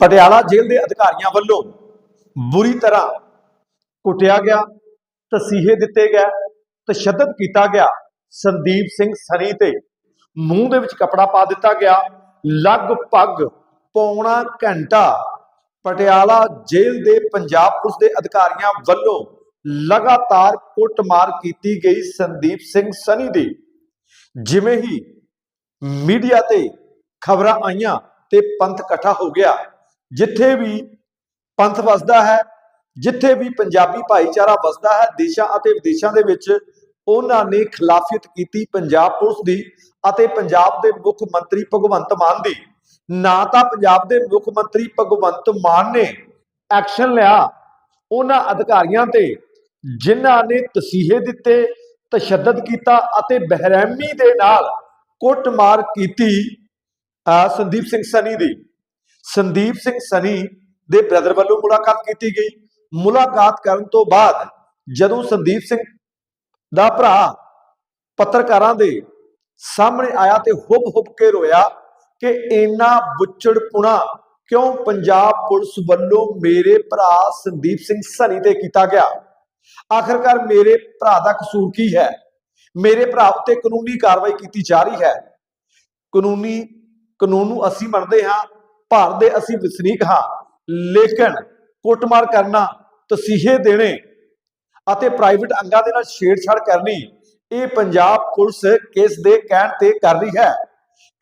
ਪਟਿਆਲਾ ਜੇਲ੍ਹ ਦੇ ਅਧਿਕਾਰੀਆਂ ਵੱਲੋਂ ਬੁਰੀ ਤਰ੍ਹਾਂ ਕੁੱਟਿਆ ਗਿਆ, ਤਸੀਹੇ ਦਿੱਤੇ ਗਏ ਤਸ਼ੱਦਦ ਕੀਤਾ ਗਿਆ। ਸੰਦੀਪ ਸਿੰਘ ਸਨੀ ਤੇ ਮੂੰਹ ਦੇ ਵਿੱਚ ਕਪੜਾ ਪਾ ਦਿੱਤਾ ਗਿਆ। ਲਗਭਗ ਪੌਣਾ ਘੰਟਾ ਪਟਿਆਲਾ ਜੇਲ੍ਹ ਦੇ ਪੰਜਾਬ ਪੁਲਿਸ ਦੇ ਅਧਿਕਾਰੀਆਂ ਵੱਲੋਂ ਲਗਾਤਾਰ ਕੁੱਟਮਾਰ ਕੀਤੀ ਗਈ ਸੰਦੀਪ ਸਿੰਘ ਸਨੀ ਦੀ। ਜਿਵੇਂ ਹੀ ਮੀਡੀਆ ਤੇ ਖਬਰਾਂ ਆਈਆਂ ਤੇ ਪੰਥ ਇਕੱਠਾ ਹੋ ਗਿਆ ਜਿੱਥੇ ਵੀ ਪੰਥ ਵਸਦਾ ਹੈ, ਜਿੱਥੇ ਵੀ ਪੰਜਾਬੀ ਭਾਈਚਾਰਾ ਵਸਦਾ ਹੈ, ਦੇਸ਼ਾਂ ਅਤੇ ਵਿਦੇਸ਼ਾਂ ਦੇ ਵਿੱਚ ਉਹਨਾਂ ਨੇ ਖਿਲਾਫੀਅਤ ਕੀਤੀ ਪੰਜਾਬ ਪੁਲਿਸ ਦੀ ਅਤੇ ਪੰਜਾਬ ਦੇ ਮੁੱਖ ਮੰਤਰੀ ਭਗਵੰਤ ਮਾਨ ਦੀ। ਨਾ ਤਾਂ ਪੰਜਾਬ ਦੇ ਮੁੱਖ ਮੰਤਰੀ ਭਗਵੰਤ ਮਾਨ ਨੇ ਐਕਸ਼ਨ ਲਿਆ ਉਹਨਾਂ ਅਧਿਕਾਰੀਆਂ ਤੇ, ਜਿਨ੍ਹਾਂ ਨੇ ਤਸੀਹੇ ਦਿੱਤੇ, ਤਸ਼ੱਦਦ ਕੀਤਾ ਅਤੇ ਬਹਿਰਹਿਮੀ ਦੇ ਨਾਲ ਕੁੱਟਮਾਰ ਕੀਤੀ, ਅਹ ਸੰਦੀਪ ਸਿੰਘ ਸਨੀ ਦੀ। ਸੰਦੀਪ ਸਿੰਘ ਸਨੀ ਦੇ ਬ੍ਰਦਰ ਵੱਲੋਂ ਮੁਲਾਕਾਤ ਕੀਤੀ ਗਈ। ਮੁਲਾਕਾਤ ਕਰਨ ਤੋਂ ਬਾਅਦ ਜਦੋਂ ਸੰਦੀਪ ਸਿੰਘ ਦਾ ਭਰਾ ਪੱਤਰਕਾਰਾਂ ਦੇ ਸਾਹਮਣੇ ਆਇਆ ਤੇ ਹੁੱਬ ਹੁੱਬ ਕੇ ਰੋਇਆ ਕਿ ਇੰਨਾ ਬੁੱਚੜਪੁਣਾ ਕਿਉਂ ਪੰਜਾਬ ਪੁਲਿਸ ਵੱਲੋਂ ਮੇਰੇ ਭਰਾ ਸੰਦੀਪ ਸਿੰਘ ਸਨੀ ਤੇ ਕੀਤਾ ਗਿਆ? ਆਖਰਕਾਰ ਮੇਰੇ ਭਰਾ ਦਾ ਕਸੂਰ ਕੀ ਹੈ? ਮੇਰੇ ਭਰਾ ਉੱਤੇ ਕਾਨੂੰਨੀ ਕਾਰਵਾਈ ਕੀਤੀ ਜਾ ਰਹੀ ਹੈ। ਕਾਨੂੰਨੀ, ਕਾਨੂੰਨ ਨੂੰ ਅਸੀਂ ਮੰਨਦੇ ਹਾਂ ਭਾਰਤ ਦੇ ਅਸੀਂ ਵਸਨੀਕ ਹਾਂ। ਲੇਕਿਨ ਕੁੱਟਮਾਰ ਕਰਨਾ, ਤਸੀਹੇ ਦੇਣੇ ਅਤੇ ਪ੍ਰਾਈਵੇਟ ਅੰਗਾਂ ਦੇ ਨਾਲ ਛੇੜਛਾੜ ਕਰਨੀ, ਇਹ ਪੰਜਾਬ ਪੁਲਿਸ ਕਿਸ ਦੇ ਕਹਿਣ ਤੇ ਕਰ ਰਹੀ ਹੈ।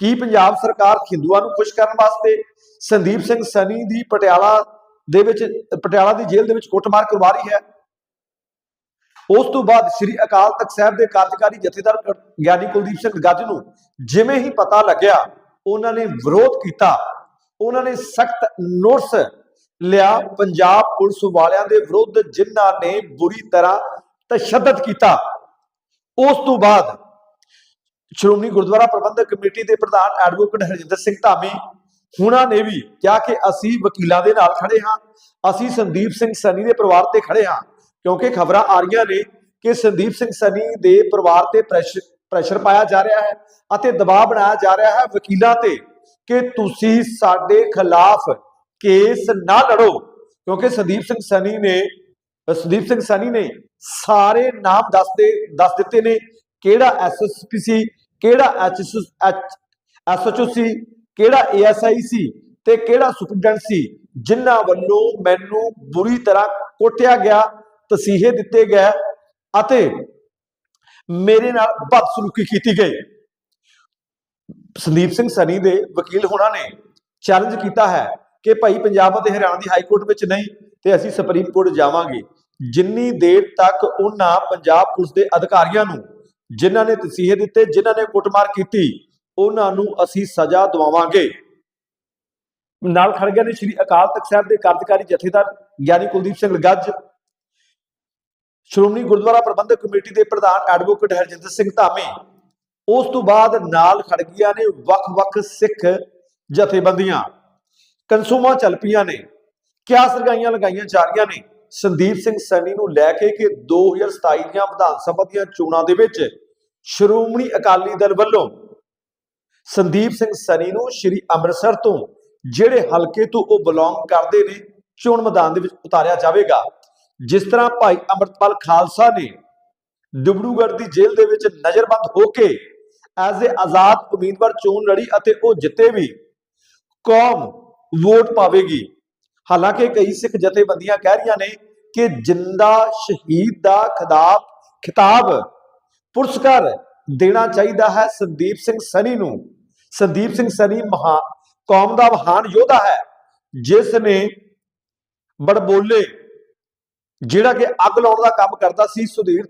ਕੀ ਪੰਜਾਬ ਸਰਕਾਰ ਹਿੰਦੂਆਂ ਨੂੰ ਖੁਸ਼ ਕਰਨ ਵਾਸਤੇ ਸੰਦੀਪ ਸਿੰਘ ਸਨੀ ਦੀ ਪਟਿਆਲਾ ਦੇ ਵਿੱਚ, ਪਟਿਆਲਾ ਦੀ ਜੇਲ੍ਹ ਦੇ ਵਿੱਚ ਕੁੱਟਮਾਰ ਕਰਵਾ ਰਹੀ ਹੈ? ਉਸ ਤੋਂ ਬਾਅਦ ਸ੍ਰੀ ਅਕਾਲ ਤਖਤ ਸਾਹਿਬ ਦੇ ਕਾਰਜਕਾਰੀ ਜਥੇਦਾਰ ਗਿਆਨੀ ਕੁਲਦੀਪ ਸਿੰਘ ਗੱਜ ਨੂੰ ਜਿਵੇਂ ਹੀ ਪਤਾ ਲੱਗਿਆ, ਉਹਨਾਂ ਨੇ ਵਿਰੋਧ ਕੀਤਾ। ਉਹਨਾਂ ਨੇ ਸਖਤ ਨੋਟਿਸ ਲਿਆ। ਪੰਜਾਬ ਪੁਲਿਸ ਵਾਲਿਆਂ ਦੇ ਵਿਰੁੱਧ ਜਿਨ੍ਹਾਂ ਨੇ ਬੁਰੀ ਤਰ੍ਹਾਂ ਤਸ਼ੱਦਦ ਕੀਤਾ। ਉਸ ਤੋਂ ਬਾਅਦ ਸ਼੍ਰੋਮਣੀ ਗੁਰਦੁਆਰਾ ਪ੍ਰਬੰਧਕ ਕਮੇਟੀ ਦੇ ਪ੍ਰਧਾਨ ਐਡਵੋਕੇਟ ਹਰਜਿੰਦਰ ਸਿੰਘ ਧਾਮੀ ਹੁਣਾਂ ਨੇ ਵੀ ਕਿਹਾ ਕਿ ਅਸੀਂ ਵਕੀਲਾਂ ਦੇ ਨਾਲ ਖੜੇ ਹਾਂ। ਅਸੀਂ ਸੰਦੀਪ ਸਿੰਘ ਸਨੀ ਦੇ ਪਰਿਵਾਰ ਤੇ ਖੜੇ ਹਾਂ, ਕਿਉਂਕਿ ਖਬਰਾਂ ਆ ਰਹੀਆਂ ਨੇ ਕਿ ਸੰਦੀਪ ਸਿੰਘ ਸਨੀ ਦੇ ਪਰਿਵਾਰ ਤੇ ਪ੍ਰੈਸ਼ਰ ਪ੍ਰੈਸ਼ਰ ਪਾਇਆ ਜਾ ਰਿਹਾ ਹੈ ਅਤੇ ਦਬਾਅ ਬਣਾਇਆ ਜਾ ਰਿਹਾ ਹੈ ਵਕੀਲਾਂ ਤੇ। ਕਿ ਤੁਸੀਂ ਸਾਡੇ ਖਿਲਾਫ ਕੇਸ ਨਾ ਲੜੋ। ਕਿਉਂਕਿ ਸੰਦੀਪ ਸਿੰਘ ਸਨੀ ਨੇ, ਸੰਦੀਪ ਸਿੰਘ ਸਨੀ ਨੇ ਸਾਰੇ ਨਾਮ ਦੱਸਦੇ ਦੱਸ ਦਿੱਤੇ ਨੇ ਕਿਹੜਾ ਐਸਐਸਪੀ ਸੀ, ਕਿਹੜਾ ਐਸਐਚਓ ਸੀ, ਕਿਹੜਾ ਏਐਸਆਈ ਸੀ ਤੇ ਕਿਹੜਾ ਸੁਪਰਡੈਂਟ ਸੀ, ਜਿਨ੍ਹਾਂ ਵੱਲੋਂ ਮੈਨੂੰ ਬੁਰੀ ਤਰ੍ਹਾਂ ਕੋਟਿਆ ਗਿਆ, ਤਸੀਹੇ ਦਿੱਤੇ ਗਏ ਅਤੇ ਮੇਰੇ ਨਾਲ ਬਦਸਲੂਕੀ ਕੀਤੀ ਗਈ। ਸੰਦੀਪ ਸਿੰਘ ਸਨੀ ਦੇ ਵਕੀਲ ਹੋਣਾ ਨੇ ਚੈਲੰਜ ਕੀਤਾ ਹੈ ਕਿ ਭਾਈ ਪੰਜਾਬ ਅਤੇ ਹਰਿਆਣਾ ਦੀ ਹਾਈ ਕੋਰਟ ਵਿੱਚ ਨਹੀਂ ਤੇ ਅਸੀਂ ਸੁਪਰੀਮ ਕੋਰਟ ਜਾਵਾਂਗੇ। ਜਿੰਨੀ ਦੇਰ ਤੱਕ ਉਹਨਾਂ ਪੰਜਾਬ ਪੁਲਿਸ ਦੇ ਅਧਿਕਾਰੀਆਂ ਨੂੰ ਜਿਨ੍ਹਾਂ ਨੇ ਤਸੀਹੇ ਦਿੱਤੇ, ਜਿਨ੍ਹਾਂ ਨੇ ਕੁੱਟਮਾਰ ਕੀਤੀ, ਉਹਨਾਂ ਨੂੰ ਅਸੀਂ ਸਜ਼ਾ ਦਵਾਵਾਂਗੇ। ਨਾਲ ਖੜ ਗਏ ਨੇ ਸ੍ਰੀ ਅਕਾਲ ਤਖਤ ਸਾਹਿਬ ਦੇ ਕਾਰਜਕਾਰੀ ਜਥੇਦਾਰ ਗਿਆਨੀ ਕੁਲਦੀਪ ਸਿੰਘ ਗੱਜ ਸ਼੍ਰੋਮਣੀ ਗੁਰਦੁਆਰਾ ਪ੍ਰਬੰਧਕ ਕਮੇਟੀ ਦੇ ਪ੍ਰਧਾਨ ਐਡਵੋਕੇਟ ਹਰਜਿੰਦਰ ਸਿੰਘ ਧਾਮੀ ਉਸ ਤੋਂ ਬਾਅਦ ਨਾਲ ਖੜ ਗਈਆਂ ਨੇ ਵੱਖ-ਵੱਖ ਸਿੱਖ ਜਥੇਬੰਦੀਆਂ। ਕਨਸੂਮਾ ਚੱਲ ਪਈਆਂ ਨੇ। ਕਿਆ ਸਰਗਾਈਆਂ ਲਗਾਈਆਂ ਜਾ ਰਹੀਆਂ ਨੇ? ਸੰਦੀਪ ਸਿੰਘ ਸੈਣੀ ਨੂੰ ਲੈ ਕੇ ਕਿ 2027 ਦੀਆਂ ਵਿਧਾਨ ਸਭਾ ਦੀਆਂ ਚੋਣਾਂ ਦੇ ਵਿੱਚ ਸ਼੍ਰੋਮਣੀ ਅਕਾਲੀ ਦਲ ਵੱਲੋਂ ਸੰਦੀਪ ਸਿੰਘ ਸੈਣੀ ਨੂੰ ਸ਼੍ਰੀ ਅੰਮ੍ਰਿਤਸਰ ਤੋਂ ਜਿਹੜੇ ਹਲਕੇ ਤੋਂ ਉਹ ਬਿਲੋਂਗ ਕਰਦੇ ਨੇ, ਚੋਣ ਮੈਦਾਨ ਦੇ ਵਿੱਚ ਉਤਾਰਿਆ ਜਾਵੇਗਾ। ਜਿਸ ਤਰ੍ਹਾਂ ਭਾਈ ਅੰਮ੍ਰਿਤਪਾਲ ਖਾਲਸਾ ਨੇ ਡਿਬੜੂਗੜ੍ਹ ਦੀ ਜੇਲ੍ਹ ਦੇ ਵਿੱਚ ਨਜ਼ਰਬੰਦ ਹੋ ਕੇ ਐਜ਼ ਏ ਆਜ਼ਾਦ ਉਮੀਦਵਾਰ ਚੋਣ ਲੜੀ ਅਤੇ ਉਹ ਜਿੱਤੇ ਵੀ, ਕੌਮ ਵੋਟ ਪਾਵੇਗੀ। ਹਾਲਾਂਕਿ ਕਈ ਸਿੱਖ ਜਥੇਬੰਦੀਆਂ ਕਹਿ ਰਹੀਆਂ ਨੇ ਕਿ ਜਿੰਦਾ ਸ਼ਹੀਦ ਦਾ ਖਿਤਾਬ ਖਿਤਾਬ ਪੁਰਸਕਾਰ ਦੇਣਾ ਚਾਹੀਦਾ ਹੈ ਸੰਦੀਪ ਸਿੰਘ ਸਨੀ ਨੂੰ। ਸੰਦੀਪ ਸਿੰਘ ਸਨੀ ਮਹਾ, ਕੌਮ ਦਾ ਮਹਾਨ ਯੋਧਾ ਹੈ, ਜਿਸ ਨੇ ਬੜਬੋਲੇ, ਜਿਹੜਾ ਕਿ ਅੱਗ ਲਾਉਣ ਦਾ ਕੰਮ ਕਰਦਾ ਸੀ, ਸੁਧੀਰ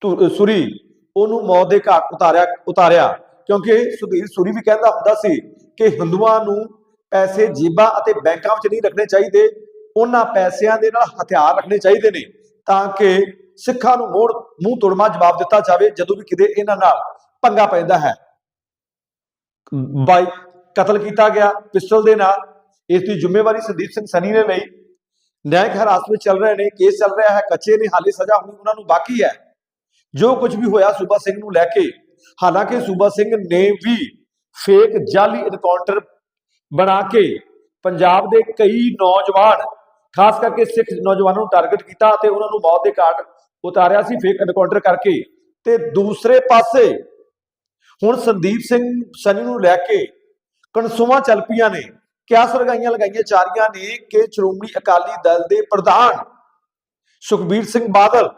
ਧੁ- ਸੁਰੀ ਉਹਨੂੰ ਮੌਤ ਦੇ ਘਾਟ ਉਤਾਰਿਆ ਉਤਾਰਿਆ। ਕਿਉਂਕਿ ਸੁਧੀਰ ਸੂਰੀ ਵੀ ਕਹਿੰਦਾ ਹੁੰਦਾ ਸੀ ਕਿ ਹਿੰਦੂਆਂ ਨੂੰ ਪੈਸੇ ਜੀਬਾਂ ਅਤੇ ਬੈਂਕਾਂ ਵਿੱਚ ਨਹੀਂ ਰੱਖਣੇ ਚਾਹੀਦੇ, ਉਹਨਾਂ ਪੈਸਿਆਂ ਦੇ ਨਾਲ ਹਥਿਆਰ ਰੱਖਣੇ ਚਾਹੀਦੇ ਨੇ ਤਾਂ ਕਿ ਸਿੱਖਾਂ ਨੂੰ ਮੋੜ, ਮੂੰਹ ਤੋੜਮਾ ਜਵਾਬ ਦਿੱਤਾ ਜਾਵੇ, ਜਦੋਂ ਵੀ ਕਿਤੇ ਇਹਨਾਂ ਨਾਲ ਪੰਗਾ ਪੈਂਦਾ ਹੈ। ਬਾਈ ਕਤਲ ਕੀਤਾ ਗਿਆ ਪਿਸਟਲ ਦੇ ਨਾਲ। ਇਸ ਦੀ ਜ਼ਿੰਮੇਵਾਰੀ ਸੰਦੀਪ ਸਿੰਘ ਸਨੀ ਨੇ ਲਈ। ਨਿਆਇਕ ਹਿਰਾਸਤ ਵਿੱਚ ਚੱਲ ਰਹੇ ਨੇ, ਕੇਸ ਚੱਲ ਰਿਹਾ ਹੈ, ਕੱਚੇ ਨੇ ਹਾਲੇ ਸਜ਼ਾ ਹੋਣੀ ਉਹਨਾਂ ਨੂੰ ਬਾਕੀ ਹੈ। ਜੋ ਕੁਝ ਵੀ ਹੋਇਆ ਸੂਬਾ ਸਿੰਘ ਨੂੰ ਲੈ ਕੇ, ਹਾਲਾਂਕਿ ਸੂਬਾ ਸਿੰਘ ਨੇ ਵੀ ਫੇਕ ਜਾਲੀ ਐਨਕਾਊਂਟਰ ਬਣਾ ਕੇ ਪੰਜਾਬ ਦੇ ਕਈ ਨੌਜਵਾਨ, ਖਾਸ ਕਰਕੇ ਸਿੱਖ ਨੌਜਵਾਨਾਂ ਨੂੰ ਟਾਰਗੇਟ ਕੀਤਾ ਤੇ ਉਹਨਾਂ ਨੂੰ ਮੌਤ ਦੇ ਘਾਟ ਉਤਾਰਿਆ ਸੀ ਫੇਕ ਐਨਕਾਊਂਟਰ ਕਰਕੇ। ਤੇ ਦੂਸਰੇ ਪਾਸੇ, ਹੁਣ ਸੰਦੀਪ ਸਿੰਘ ਸਨੀ ਨੂੰ ਲੈ ਕੇ ਕਨਸੂਆਂ ਚੱਲ ਪਈਆਂ ਨੇ। ਕਿਆ ਲਗਾਈਆਂ ਲਗਾਈਆਂ ਜਾ ਰਹੀਆਂ ਨੇ ਕਿ ਸ਼੍ਰੋਮਣੀ ਅਕਾਲੀ ਦਲ ਦੇ ਪ੍ਰਧਾਨ ਸੁਖਬੀਰ ਸਿੰਘ ਬਾਦਲ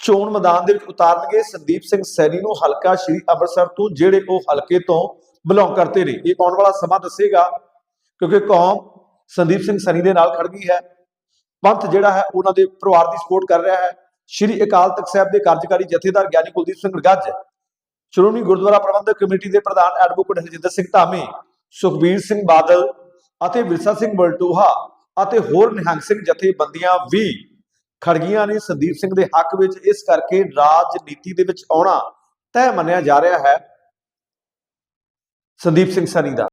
ਚੋਣ ਮੈਦਾਨ ਦੇ ਵਿੱਚ ਉਤਾਰਨਗੇ। ਸੰਦੀਪ ਸਿੰਘ ਸੈਣੀ ਨੂੰ ਹਲਕਾ ਸ਼੍ਰੀ ਅੰਮ੍ਰਿਤਸਰ ਤੋਂ, ਜਿਹੜੇ ਉਹ ਹਲਕੇ ਤੋਂ ਬਿਲੋਂਗ ਕਰਦੇ ਨੇ। ਇਹ ਆਉਣ ਵਾਲਾ ਸਮਾਂ ਦੱਸੇਗਾ, ਕਿਉਂਕਿ ਕੌਮ ਸੰਦੀਪ ਸਿੰਘ ਸੈਣੀ ਦੇ ਨਾਲ ਖੜ ਗਈ ਹੈ। ਪੰਥ ਜਿਹੜਾ ਹੈ, ਉਹਨਾਂ ਦੇ ਪਰਿਵਾਰ ਦੀ ਸਪੋਰਟ ਕਰ ਰਿਹਾ ਹੈ। ਸ਼੍ਰੀ ਅਕਾਲ ਤਖਤ ਸਾਹਿਬ ਦੇ ਕਾਰਜਕਾਰੀ ਜਥੇਦਾਰ ਗਿਆਨੀ ਕੁਲਦੀਪ ਸਿੰਘ ਗੱਜ ਸ਼੍ਰੋਮਣੀ ਗੁਰਦੁਆਰਾ ਪ੍ਰਬੰਧਕ ਕਮੇਟੀ ਦੇ ਪ੍ਰਧਾਨ ਐਡਵੋਕੇਟ ਹਰਜਿੰਦਰ ਸਿੰਘ ਧਾਮੀ, ਸੁਖਬੀਰ ਸਿੰਘ ਬਾਦਲ ਅਤੇ ਵਿਰਸਾ ਸਿੰਘ ਬਲਟੂਹਾ ਅਤੇ ਹੋਰ ਨਿਹੰਗ ਸਿੰਘ ਜਥੇਬੰਦੀਆਂ ਵੀ ਖੜਗੀਆਂ ਨੇ ਸੰਦੀਪ ਸਿੰਘ ਦੇ ਹੱਕ ਵਿੱਚ, ਇਸ ਕਰਕੇ ਰਾਜਨੀਤੀ ਦੇ ਵਿੱਚ ਆਉਣਾ ਤੈਅ ਮੰਨਿਆ ਜਾ ਰਿਹਾ ਹੈ ਸੰਦੀਪ ਸਿੰਘ ਸਨੀ ਦਾ।